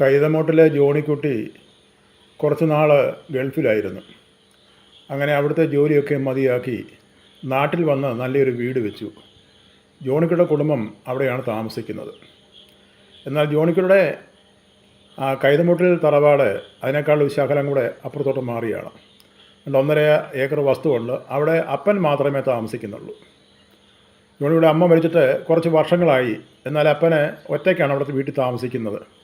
കൈതമോട്ടിലെ ജോണിക്കുട്ടി കുറച്ച് നാൾ ഗൾഫിലായിരുന്നു. അങ്ങനെ അവിടുത്തെ ജോലിയൊക്കെ മതിയാക്കി നാട്ടിൽ വന്ന് നല്ലൊരു വീട് വെച്ചു. ജോണിക്കുടെ കുടുംബം അവിടെയാണ് താമസിക്കുന്നത്. എന്നാൽ ജോണിക്കുടെ കൈതമൂട്ടിൽ തറവാട് അതിനേക്കാൾ ശകലം കൂടെ അപ്പുറത്തോട്ട് മാറിയാണ്. ഒന്നര ഏക്കർ വസ്തുവുണ്ട്. അവിടെ അപ്പൻ മാത്രമേ താമസിക്കുന്നുള്ളൂ. ജോണിയുടെ അമ്മ മരിച്ചിട്ട് കുറച്ച് വർഷങ്ങളായി. എന്നാൽ അപ്പനെ ഒറ്റയ്ക്കാണ് അവിടുത്തെ വീട്ടിൽ താമസിക്കുന്നത്.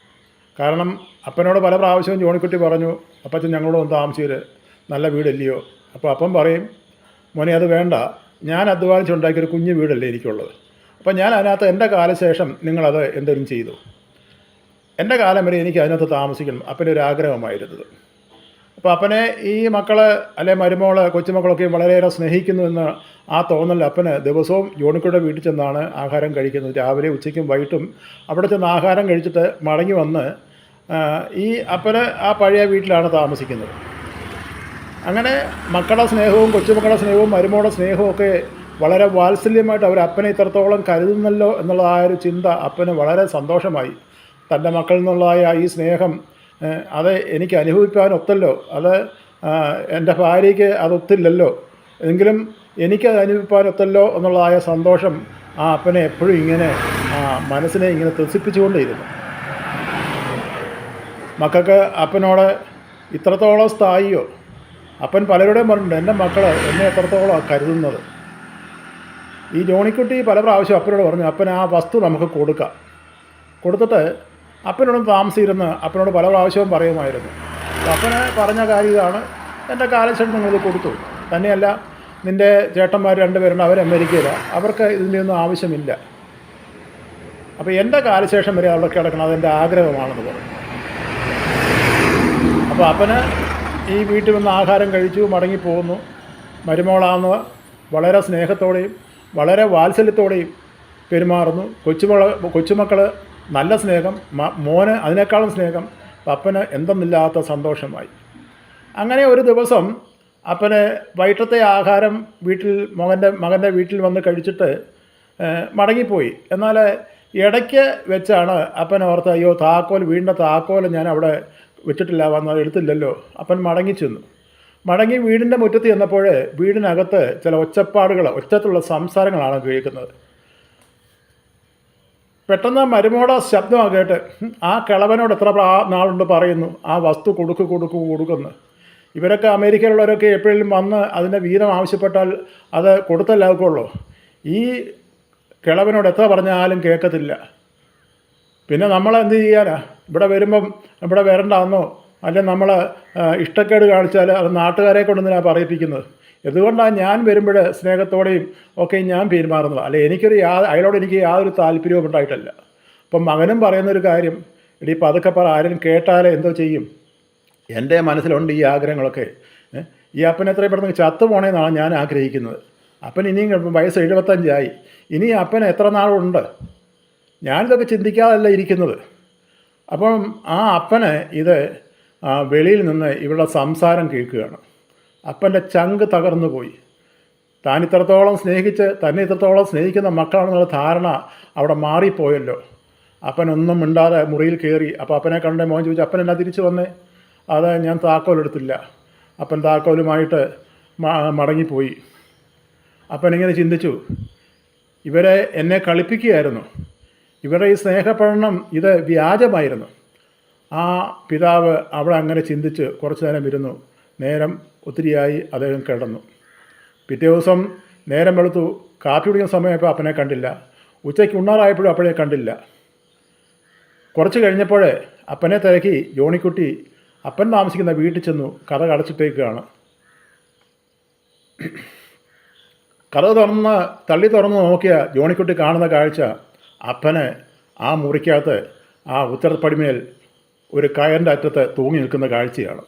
കാരണം അപ്പനോട് പല പ്രാവശ്യവും ജോണിക്കുട്ടി പറഞ്ഞു അപ്പച്ചൻ ഞങ്ങളോട് ഒന്ന് താമസിച്ചത് നല്ല വീടല്ലയോ? അപ്പോൾ അപ്പം പറയും മോനെ അത് വേണ്ട. ഞാൻ അധ്വാനിച്ചുണ്ടാക്കിയൊരു കുഞ്ഞു വീടല്ലേ എനിക്കുള്ളത്. അപ്പോൾ ഞാൻ അതിനകത്ത് എന്റെ കാലശേഷം നിങ്ങളത് എന്തെങ്കിലും ചെയ്തു. എന്റെ കാലം വരെ എനിക്ക് അതിനകത്ത് താമസിക്കണം. അപ്പന്റെ ഒരു ആഗ്രഹമായിരുന്നത്. അപ്പോൾ അപ്പനെ ഈ മക്കൾ അല്ലെ മരുമോൾ കൊച്ചുമക്കളൊക്കെ വളരെയേറെ സ്നേഹിക്കുന്നു എന്ന് ആ തോന്നൽ അപ്പന് ദിവസവും ജോണിക്കുടെ വീട്ടിൽ ചെന്നാണ് ആഹാരം കഴിക്കുന്നത്. രാവിലെ ഉച്ചയ്ക്കും വൈകിട്ടും അവിടെ ചെന്ന് ആഹാരം കഴിച്ചിട്ട് മടങ്ങി വന്ന് ഈ അപ്പന് ആ പഴയ വീട്ടിലാണ് താമസിക്കുന്നത്. അങ്ങനെ മക്കളുടെ സ്നേഹവും കൊച്ചുമക്കളുടെ സ്നേഹവും മരുമോളുടെ സ്നേഹവും ഒക്കെ വളരെ വാത്സല്യമായിട്ട് അവർ അപ്പനെ ഇത്രത്തോളം കരുതുന്നല്ലോ എന്നുള്ള ആ ഒരു ചിന്ത അപ്പന് വളരെ സന്തോഷമായി. തന്റെ മക്കളിൽ നിന്നുള്ളതായ ഈ സ്നേഹം അത് എനിക്ക് അനുഭവിക്കാൻ ഒത്തല്ലോ. അത് എന്റെ ഭാര്യയ്ക്ക് അതൊത്തില്ലല്ലോ എങ്കിലും എനിക്കത് അനുഭവിക്കാൻ ഒത്തല്ലോ എന്നുള്ളതായ സന്തോഷം ആ അപ്പനെ എപ്പോഴും ഇങ്ങനെ മനസ്സിനെ ഇങ്ങനെ ത്രസിപ്പിച്ചുകൊണ്ടേയിരുന്നു. മക്കൾക്ക് അപ്പനോട് ഇത്രത്തോളം സ്ഥായിയോ? അപ്പൻ പലരുടെയും പറഞ്ഞിട്ടുണ്ട് എന്റെ മക്കൾ എന്നെ എത്രത്തോളം കരുതുന്നത്? ഈ ജോണിക്കുട്ടി പല പ്രാവശ്യം അപ്പനോട് പറഞ്ഞു അപ്പൻ ആ വസ്തു നമുക്ക് കൊടുക്കാം. കൊടുത്തിട്ട് അപ്പനോടും താമസിച്ചിരുന്ന് അപ്പനോട് പല പ്രാവശ്യവും പറയുമായിരുന്നു. അപ്പന് പറഞ്ഞ കാര്യം ഇതാണ്. എന്റെ കാലശേഷം നിങ്ങളിത് കൊടുത്തു. തന്നെയല്ല നിന്റെ ചേട്ടന്മാർ രണ്ടുപേരുണ്ട് അവർ അമേരിക്കയിലാണ് അവർക്ക് ഇതിന്റെ ഒന്നും ആവശ്യമില്ല. അപ്പോൾ എന്റെ കാലശേഷം വരെ അവിടെ കിടക്കണം അതെന്റെ ആഗ്രഹമാണെന്ന് പറഞ്ഞു. അപ്പോൾ അപ്പന് ഈ വീട്ടിൽ വന്ന് ആഹാരം കഴിച്ചു മടങ്ങിപ്പോകുന്നു. മരുമോളാന്ന് വളരെ സ്നേഹത്തോടെയും വളരെ വാത്സല്യത്തോടെയും പെരുമാറുന്നു. കൊച്ചുമക്കൾ കൊച്ചുമക്കൾ നല്ല സ്നേഹം മോന് അതിനേക്കാളും സ്നേഹം അപ്പന് എന്തെന്നില്ലാത്ത സന്തോഷമായി. അങ്ങനെ ഒരു ദിവസം അപ്പന് വൈകിട്ടത്തെ ആഹാരം വീട്ടിൽ മകന്റെ മകന്റെ വീട്ടിൽ വന്ന് കഴിച്ചിട്ട് മടങ്ങിപ്പോയി. എന്നാൽ ഇടയ്ക്ക് വെച്ചാണ് അപ്പൻ ഓർത്ത് അയ്യോ താക്കോൽ വീടിന്റെ താക്കോൽ ഞാൻ അവിടെ വെച്ചിട്ടില്ല വന്നു എടുത്തില്ലല്ലോ. അപ്പൻ മടങ്ങി ചെന്നു. മടങ്ങി വീടിന്റെ മുറ്റത്ത് ചെന്നപ്പോൾ വീടിനകത്ത് ചില ഒച്ചപ്പാടുകൾ ഒച്ചത്തുള്ള സംസാരങ്ങളാണ് കേൾക്കുന്നത്. പെട്ടെന്ന് മരുമോട ശബ്ദമാണ് കേട്ട് ആ കിളവനോട് എത്ര നാളുണ്ട് പറയുന്നു. ആ വസ്തു കൊടുക്കു കൊടുക്കു കൊടുക്കുന്നു. ഇവരൊക്കെ അമേരിക്കയിലുള്ളവരൊക്കെ എപ്പോഴും വന്ന് അതിന്റെ വീതം ആവശ്യപ്പെട്ടാൽ അത് കൊടുത്തല്ലാക്കുള്ളൂ ഈ കിളവനോട് എത്ര പറഞ്ഞാലും കേൾക്കത്തില്ല. പിന്നെ നമ്മൾ എന്ത് ചെയ്യാനാ? ഇവിടെ വരുമ്പം ഇവിടെ വരണ്ടാന്നോ? അല്ലെ നമ്മൾ ഇഷ്ടക്കേട് കാണിച്ചാൽ അത് നാട്ടുകാരെ ഞാൻ പറയിപ്പിക്കുന്നത്? എന്തുകൊണ്ടാണ് ഞാൻ വരുമ്പോൾ സ്നേഹത്തോടെയും ഒക്കെ ഞാൻ പെരുമാറുന്നത്? അല്ലെ എനിക്കൊരു യാ അയാളോട് എനിക്ക് യാതൊരു താല്പര്യവും ഉണ്ടായിട്ടല്ല. അപ്പം മകനും പറയുന്നൊരു കാര്യം ഇടി പതുക്കെ പറ ആരും കേട്ടാലേ എന്തോ ചെയ്യും? എന്റെ മനസ്സിലുണ്ട് ഈ ആഗ്രഹങ്ങളൊക്കെ. ഈ അപ്പൻ എത്രയും പെട്ടെന്ന് ചത്തു പോണേന്നാണ് ഞാൻ ആഗ്രഹിക്കുന്നത്. അപ്പൻ ഇനിയും വയസ്സ് എഴുപത്തഞ്ചായി. ഇനി അപ്പൻ എത്ര നാളുണ്ട്? ഞാനിതൊക്കെ ചിന്തിക്കാതല്ല ഇരിക്കുന്നത്. അപ്പം ആ അപ്പന് ഇത് വെളിയിൽ നിന്ന് ഇവളുടെ സംസാരം കേൾക്കുകയാണ്. അപ്പന്റെ ചങ്ക് തകർന്നു പോയി. താൻ ഇത്രത്തോളം സ്നേഹിച്ച് തന്നെ ഇത്രത്തോളം സ്നേഹിക്കുന്ന മക്കളാണെന്നുള്ള ധാരണ അവിടെ മാറിപ്പോയല്ലോ. അപ്പനൊന്നും മിണ്ടാതെ മുറിയിൽ കയറി അപ്പോൾ അപ്പനെ കണ്ട മോൻ ചോദിച്ചു അപ്പൻ എന്നാ തിരിച്ചു വന്നേ? അത് ഞാൻ താക്കോലെടുത്തില്ല. അപ്പൻ താക്കോലുമായിട്ട് മടങ്ങിപ്പോയി. അപ്പനിങ്ങനെ ചിന്തിച്ചു ഇവരെ എന്നെ കളിപ്പിക്കുകയായിരുന്നു. ഇവരുടെ ഈ സ്നേഹപ്രകടനം ഇത് വ്യാജമായിരുന്നു. ആ പിതാവ് അവിടെ അങ്ങനെ ചിന്തിച്ച് കുറച്ചു നേരം ഇരുന്നു. നേരം ഒത്തിരിയായി അദ്ദേഹം കിടന്നു. പിറ്റേ ദിവസം നേരം വെളുത്തു. കാപ്പി കുടിക്കുന്ന സമയമായപ്പോൾ അപ്പനെ കണ്ടില്ല. ഉച്ചയ്ക്ക് ഉണ്ണാറായപ്പോഴും അപ്പനെ കണ്ടില്ല. കുറച്ച് കഴിഞ്ഞപ്പോഴേ അപ്പനെ തിരക്കി ജോണിക്കുട്ടി അപ്പൻ താമസിക്കുന്ന വീട്ടിൽ ചെന്നു കഥ കടച്ചിട്ടേക്കാണ്. കഥ തുറന്ന് തള്ളി തുറന്ന് നോക്കിയ ജോണിക്കുട്ടി കാണുന്ന കാഴ്ച അപ്പന് ആ മുറിക്കകത്ത് ആ ഉത്തരപ്പടിമേൽ ഒരു കയറിന്റെ അറ്റത്ത് തൂങ്ങി നിൽക്കുന്ന കാഴ്ചയാണ്.